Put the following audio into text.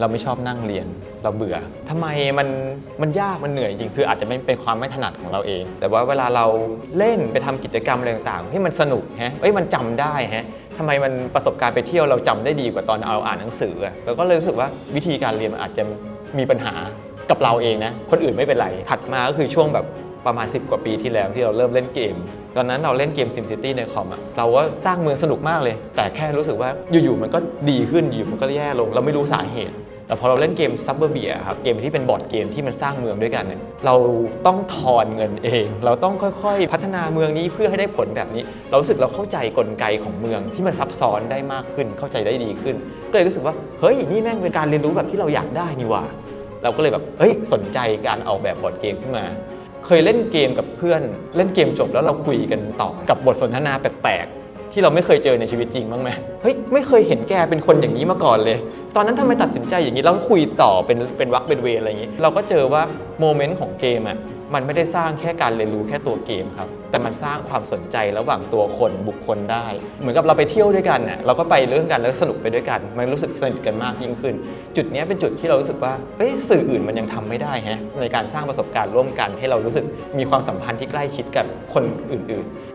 เราไม่ชอบนั่งเรียนเราเบื่อทำไมมันมันยากมันเหนื่อยจริงคืออาจจะไม่เป็นความไม่ถนัดของเราเอง แต่ว่าเวลาเราเล่นไปทำกิจกรรมอะไรต่างๆให้มันสนุกฮะเอ้ยมันจำได้ฮะทำไมมันประสบการณ์ไปเที่ยวเราจำได้ดีกว่าตอนเราอ่านหนังสืออะเราก็เลยรู้สึกว่าวิธีการเรียนมันอาจจะมีปัญหากับเราเองนะคนอื่นไม่เป็นไรถัดมาก็คือช่วงแบบ ประมาณ 10 กว่าปีที่แล้วที่เราเริ่มเล่นเกม ตอนนั้นเราเล่นเกม SimCity ในคอมอะเราว่าสร้างเมืองสนุกมากเลย แต่แค่รู้สึกว่าอยู่ๆมันก็ดีขึ้นอยู่ๆมันก็แย่ลง เราไม่รู้สาเหตุ แต่พอเราเล่นเกม s u b b e r b i a ครับเกมที่เป็นบอร์ดเกมที่มันสร้างเมืองด้วยกันเนี่ยเราต้องทอนเงินเอง เราต้องค่อยๆ พัฒนาเมืองนี้เพื่อให้ได้ผลแบบนี้ เรารู้สึกเราเข้าใจกลไกของเมืองที่มันซับซ้อนได้มากขึ้น เข้าใจได้ดีขึ้น ก็เลยรู้สึกว่าเฮ้ยนี่แม่งเป็นการเรียนรู้แบบที่เราอยากได้นี่หว่าเราก็เลยแบบเฮ้ยสนใจการออกแบบบอร์ดเกมขึ้นมา เคยเล่นเกมกับเพื่อน เล่นเกมจบแล้วเราคุยกันต่อกับบทสนทนาแปลกๆที่เราไม่เคยเจอในชีวิตจริงบ้างไหมเฮ้ยไม่เคยเห็นแกเป็นคนอย่างนี้มาก่อนเลย ตอนนั้นทำไมตัดสินใจอย่างนี้แล้วคุยต่อเป็นเป็นวักเป็นเวรอะไรอย่างนี้ เราก็เจอว่าโมเมนต์ของเกมอะ มันไม่ได้สร้างแค่การเรียนรู้แค่ตัวเกมครับ แต่มันสร้างความสนใจระหว่างตัวคนบุคคลได้ เหมือนกับเราไปเที่ยวด้วยกันน่ะเราก็ไปเรื่องกันแล้วสนุกไปด้วยกัน มันรู้สึกสนิทกันมากยิ่งขึ้น จุดนี้เป็นจุดที่เรารู้สึกว่าเอ้ยสื่ออื่นมันยังทำไม่ได้ฮะในการสร้างประสบการณ์ร่วมกัน ให้เรารู้สึกมีความสัมพันธ์ที่ใกล้ชิดกับคนอื่น ๆ